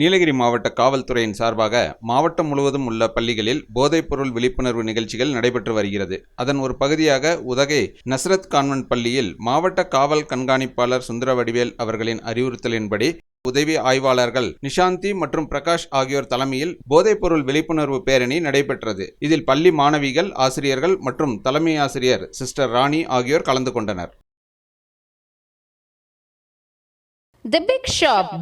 நீலகிரி மாவட்ட காவல்துறையின் சார்பாக மாவட்டம் முழுவதும் உள்ள பள்ளிகளில் போதைப்பொருள் விழிப்புணர்வு நிகழ்ச்சிகள் நடைபெற்று வருகிறது. அதன் ஒரு பகுதியாக உதகை நஸ்ரத் கான்வென்ட் பள்ளியில் மாவட்ட காவல் கண்காணிப்பாளர் சுந்தர வடிவேல் அவர்களின் அறிவுறுத்தலின்படி உதவி ஆய்வாளர்கள் நிஷாந்தி மற்றும் பிரகாஷ் ஆகியோர் தலைமையில் போதைப்பொருள் விழிப்புணர்வு பேரணி நடைபெற்றது. இதில் பள்ளி மாணவிகள் ஆசிரியர்கள் மற்றும் தலைமை ஆசிரியர் சிஸ்டர் ராணி ஆகியோர் கலந்து கொண்டனர். The Big Shop